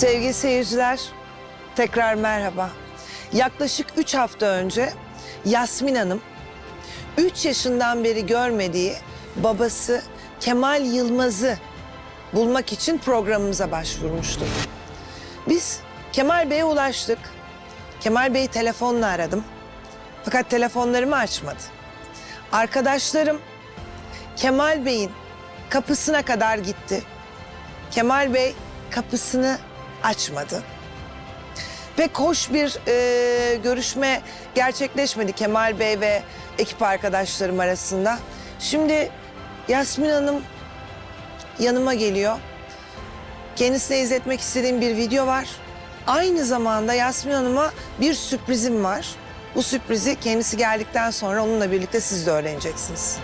Sevgili seyirciler, tekrar merhaba. Yaklaşık üç hafta önce Yasmin Hanım, üç yaşından beri görmediği babası Kemal Yılmaz'ı bulmak için programımıza başvurmuştu. Biz Kemal Bey'e ulaştık. Kemal Bey'i telefonla aradım. Fakat telefonlarımı açmadı. Arkadaşlarım Kemal Bey'in kapısına kadar gitti. Kemal Bey kapısını açmadı. Pek hoş bir e, görüşme gerçekleşmedi Kemal Bey ve ekip arkadaşlarım arasında. Şimdi Yasmin Hanım yanıma geliyor. Kendisine izletmek istediğim bir video var. Aynı zamanda Yasmin Hanım'a bir sürprizim var. Bu sürprizi kendisi geldikten sonra onunla birlikte siz de öğreneceksiniz.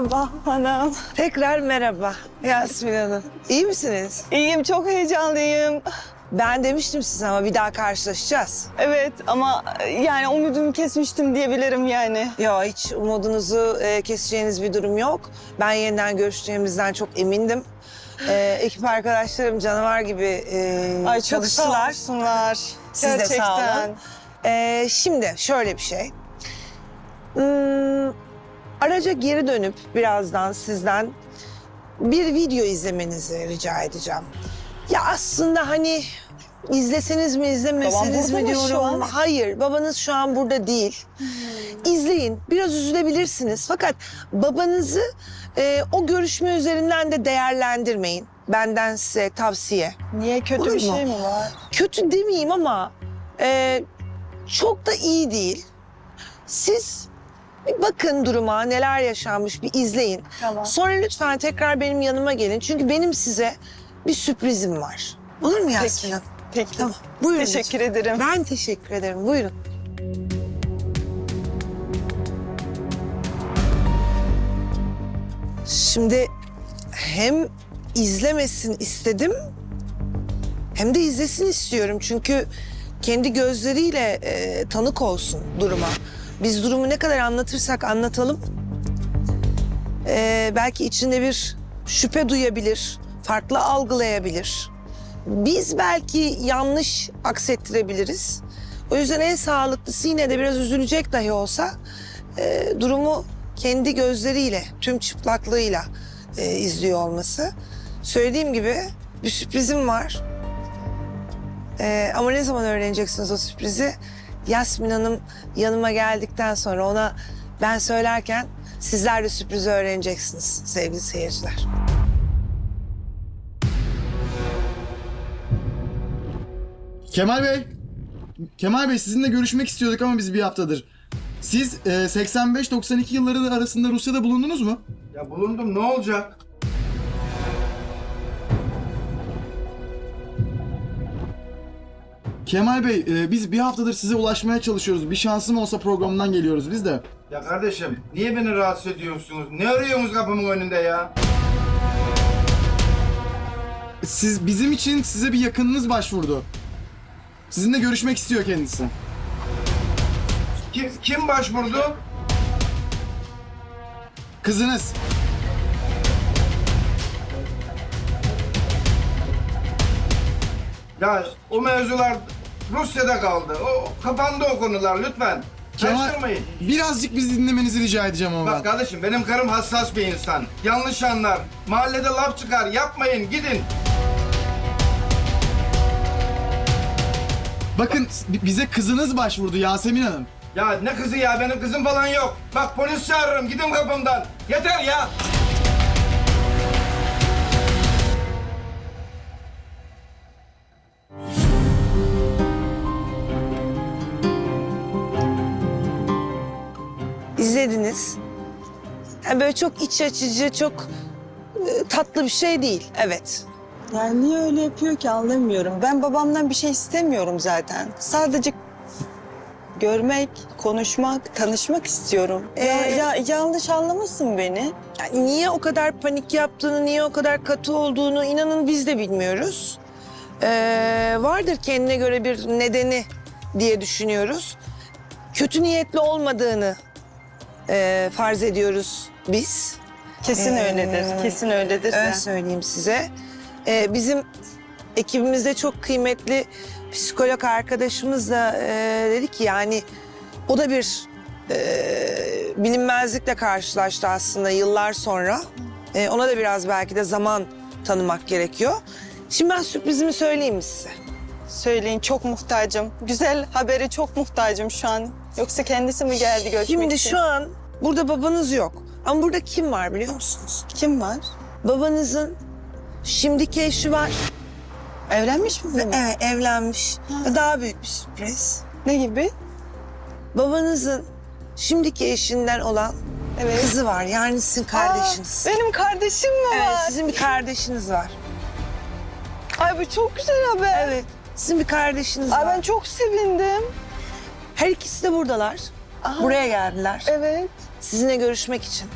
Merhaba hanım. Tekrar merhaba Yasmin Hanım. İyi misiniz? İyiyim, çok heyecanlıyım. Ben demiştim size ama bir daha karşılaşacağız. Evet ama yani umudumu kesmiştim diyebilirim yani. Yo hiç umudunuzu e, keseceğiniz bir durum yok. Ben yeniden görüşeceğimizden çok emindim. E, ekip arkadaşlarım canavar gibi e, Ay çok sağ çalıştılar. olsunlar. Siz de Gerçekten. sağ olun. E, şimdi şöyle bir şey. Araca geri dönüp birazdan sizden bir video izlemenizi rica edeceğim. Ya aslında hani izleseniz mi izlemeseniz Babam mi burada mı şu diyorum. an? Hayır babanız şu an burada değil. İzleyin biraz üzülebilirsiniz fakat babanızı e, o görüşme üzerinden de değerlendirmeyin. Benden size tavsiye. Niye kötü Olur bir mu? şey mi var? Kötü demeyeyim ama e, çok da iyi değil. Siz bir bakın duruma neler yaşanmış bir izleyin. Tamam. Sonra lütfen tekrar benim yanıma gelin. Çünkü benim size bir sürprizim var. Olur mu Yasmin. Hanım? Peki. Tamam. Buyurun. Teşekkür lütfen. ederim. Ben teşekkür ederim. Buyurun. Şimdi hem izlemesin istedim hem de izlesin istiyorum. Çünkü kendi gözleriyle e, tanık olsun duruma. Biz durumu ne kadar anlatırsak anlatalım. e, belki içinde bir şüphe duyabilir, farklı algılayabilir. Biz belki yanlış aksettirebiliriz. O yüzden en sağlıklısı yine de biraz üzülecek dahi olsa e, durumu kendi gözleriyle, tüm çıplaklığıyla e, izliyor olması. Söylediğim gibi bir sürprizim var. E, ama ne zaman öğreneceksiniz o sürprizi? Yasmin Hanım yanıma geldikten sonra ona ben söylerken sizler de sürprizi öğreneceksiniz sevgili seyirciler. Kemal Bey. Kemal Bey sizinle görüşmek istiyorduk ama biz bir haftadır. Siz e, 85-92 yılları arasında Rusya'da bulundunuz mu? Ya bulundum ne olacak? Kemal Bey e, biz bir haftadır size ulaşmaya çalışıyoruz. Bir şansım olsa programından geliyoruz biz de. Ya kardeşim niye beni rahatsız ediyorsunuz? Ne arıyorsunuz kapımın önünde ya? Siz bizim için size bir yakınınız başvurdu. Sizinle görüşmek istiyor kendisi. Kim, kim başvurdu? Kızınız. Ya o mevzular Rusya'da kaldı. O kapandı o konular lütfen. Karıştırmayın. birazcık bizi dinlemenizi rica edeceğim ama. Bak kardeşim benim karım hassas bir insan. Yanlış anlar. Mahallede laf çıkar. Yapmayın gidin. Bakın bize kızınız başvurdu Yasemin Hanım. Ya ne kızı ya benim kızım falan yok. Bak polis çağırırım gidin kapımdan. Yeter ya. Yani böyle çok iç açıcı, çok e, tatlı bir şey değil. Evet. Yani niye öyle yapıyor ki anlamıyorum. Ben babamdan bir şey istemiyorum zaten. Sadece görmek, konuşmak, tanışmak istiyorum. Ya, Ee? ya yanlış anlamasın beni. Yani niye o kadar panik yaptığını, niye o kadar katı olduğunu inanın biz de bilmiyoruz. Ee, vardır kendine göre bir nedeni diye düşünüyoruz. Kötü niyetli olmadığını e, farz ediyoruz biz. Kesin Ee, öyledir. Kesin öyledir. Öyle de. söyleyeyim size. Ee, bizim ekibimizde çok kıymetli psikolog arkadaşımız da e, dedi ki yani o da bir e, bilinmezlikle karşılaştı aslında yıllar sonra. E, ona da biraz belki de zaman tanımak gerekiyor. Şimdi ben sürprizimi söyleyeyim mi size? Söyleyin çok muhtacım. Güzel haberi çok muhtacım şu an. Yoksa kendisi mi geldi görüşmek Şimdi için? şu an burada babanız yok. Ama burada kim var biliyor musunuz? Kim var? Babanızın şimdiki eşi var. Evlenmiş mi? Ve bunun? evet, evlenmiş. Daha büyük bir sürpriz. Ne gibi? Babanızın şimdiki eşinden olan Evet. kızı var. Yani sizin kardeşiniz. Aa, benim kardeşim mi Evet, var? sizin bir kardeşiniz var. Ay bu çok güzel haber. Evet, sizin bir kardeşiniz Ay var. ben çok sevindim. Her ikisi de buradalar. Aha. Buraya geldiler. Evet. Sizinle görüşmek için.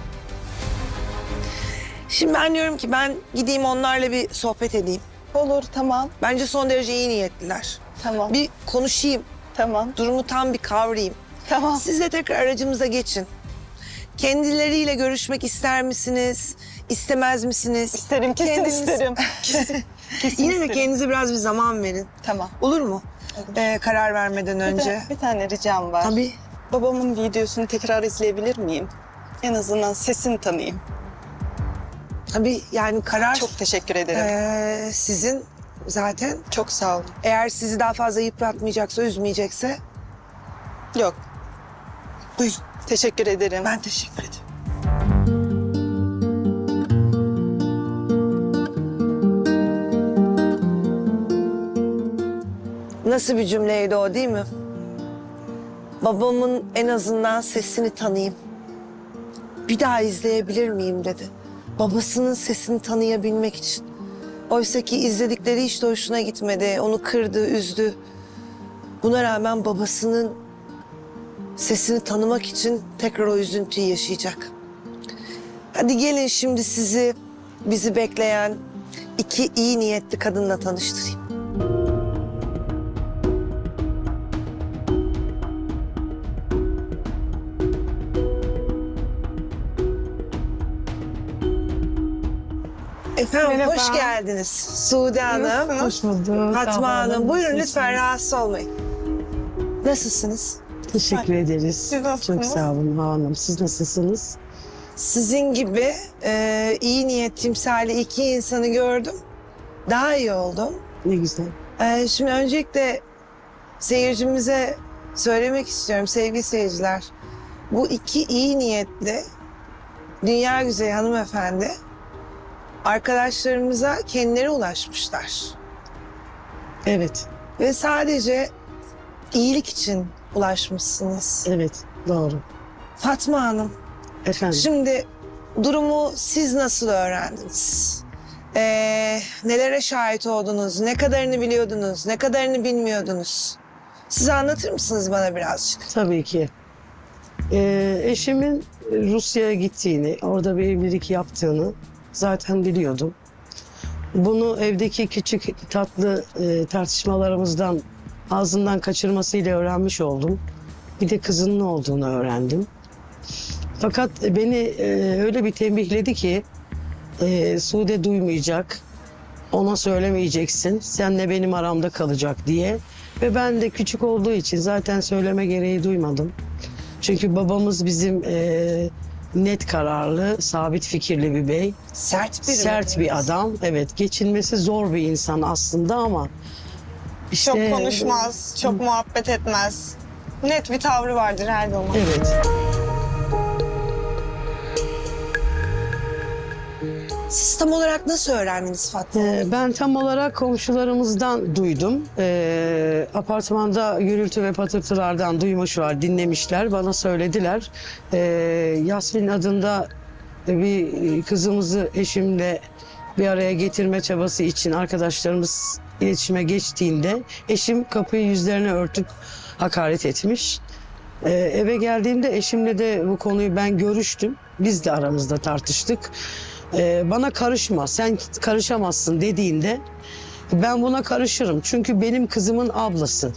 Şimdi ben diyorum ki ben gideyim onlarla bir sohbet edeyim. Olur tamam. Bence son derece iyi niyetliler. Tamam. Bir konuşayım, Tamam. durumu tam bir kavrayayım. Tamam. Siz de tekrar aracımıza geçin. Kendileriyle görüşmek ister misiniz? İstemez misiniz? İsterim kesin Kendiniz- isterim. kesin, kesin Yine de isterim. kendinize biraz bir zaman verin. Tamam. Olur mu? Olur. Ee, karar vermeden Bir, önce. ta- bir tane ricam var. Tabii. Babamın videosunu tekrar izleyebilir miyim? En azından sesini tanıyayım. Tabii yani karar Çok teşekkür ederim. ee, sizin zaten. Çok sağ olun. Eğer sizi daha fazla yıpratmayacaksa, üzmeyecekse Yok, buyurun. teşekkür ederim. Ben teşekkür ederim. Nasıl bir cümleydi o değil mi? Babamın en azından sesini tanıyayım. Bir daha izleyebilir miyim dedi. Babasının sesini tanıyabilmek için. Oysa ki izledikleri hiç de hoşuna gitmedi. Onu kırdı, üzdü. Buna rağmen babasının sesini tanımak için tekrar o üzüntüyü yaşayacak. Hadi gelin şimdi sizi bizi bekleyen iki iyi niyetli kadınla tanıştırayım. Efendim Merhaba. hoş geldiniz. Sude Hanım. Hoş bulduk. Fatma Hanım. Buyurun lütfen rahatsız olmayın. Nasılsınız? Teşekkür ederiz. Siz nasılsınız? Çok sağ olun Hava Hanım. Siz nasılsınız? Sizin gibi e, iyi niyet timsali iki insanı gördüm. Daha iyi oldum. Ne güzel. E, şimdi öncelikle seyircimize söylemek istiyorum sevgili seyirciler. Bu iki iyi niyetli dünya güzeli hanımefendi arkadaşlarımıza kendileri ulaşmışlar. Evet, Ve sadece iyilik için ulaşmışsınız. evet. Doğru. Fatma Hanım, Efendim. Şimdi durumu siz nasıl öğrendiniz? Ee, nelere şahit oldunuz? Ne kadarını biliyordunuz? Ne kadarını bilmiyordunuz? Siz anlatır mısınız bana birazcık? Tabii ki. Ee, eşimin Rusya'ya gittiğini, orada bir evlilik yaptığını zaten biliyordum. Bunu evdeki küçük tatlı e, tartışmalarımızdan ağzından kaçırmasıyla öğrenmiş oldum. Bir de kızının olduğunu öğrendim. Fakat beni e, öyle bir tembihledi ki e, Sude duymayacak, ona söylemeyeceksin, senle benim aramda kalacak diye. Ve ben de küçük olduğu için zaten söyleme gereği duymadım. Çünkü babamız bizim e, net kararlı, sabit fikirli bir bey. Sert bir Sert bir adam. Evet, geçinmesi zor bir insan aslında ama işte Çok konuşmaz, çok muhabbet etmez. Net bir tavrı vardır her zaman. Evet. Siz tam olarak nasıl öğrendiniz Fatma? Ee, Ben tam olarak komşularımızdan duydum. Ee, apartmanda gürültü ve patırtılardan duymuşlar, dinlemişler, bana söylediler. Ee, Yasmin adında bir kızımızı eşimle bir araya getirme çabası için arkadaşlarımız iletişime geçtiğinde eşim kapıyı yüzlerine örtüp hakaret etmiş. Ee, eve geldiğimde eşimle de bu konuyu ben görüştüm. Biz de aramızda tartıştık. Ee, bana karışma, sen karışamazsın dediğinde ben buna karışırım. Çünkü benim kızımın ablası.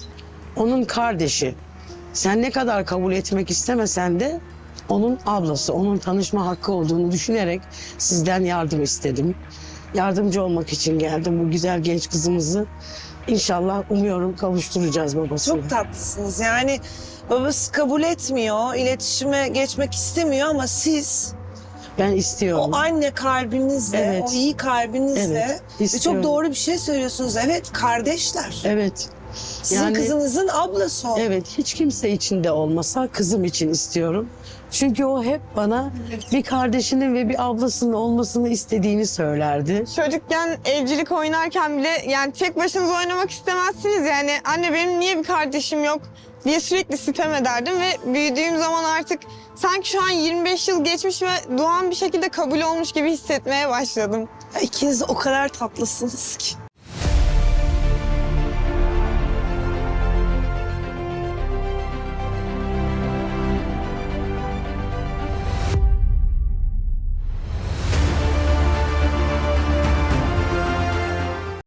onun kardeşi. Sen ne kadar kabul etmek istemesen de onun ablası, onun tanışma hakkı olduğunu düşünerek sizden yardım istedim. Yardımcı olmak için geldim bu güzel genç kızımızı. İnşallah umuyorum kavuşturacağız babasına. Çok tatlısınız. Yani babası kabul etmiyor, iletişime geçmek istemiyor ama siz Ben istiyorum. o anne kalbinizle, Evet. o iyi kalbinizle Evet, ve çok doğru bir şey söylüyorsunuz. Evet, kardeşler. Evet. Sizin Yani- kızınızın ablası o. Evet, hiç kimse için de olmasa kızım için istiyorum. Çünkü o hep bana bir kardeşinin ve bir ablasının olmasını istediğini söylerdi. Çocukken evcilik oynarken bile yani tek başınıza oynamak istemezsiniz yani. Anne benim niye bir kardeşim yok diye sürekli sitem ederdim ve büyüdüğüm zaman artık sanki şu an 25 yıl geçmiş ve doğan bir şekilde kabul olmuş gibi hissetmeye başladım. İkiniz o kadar tatlısınız ki.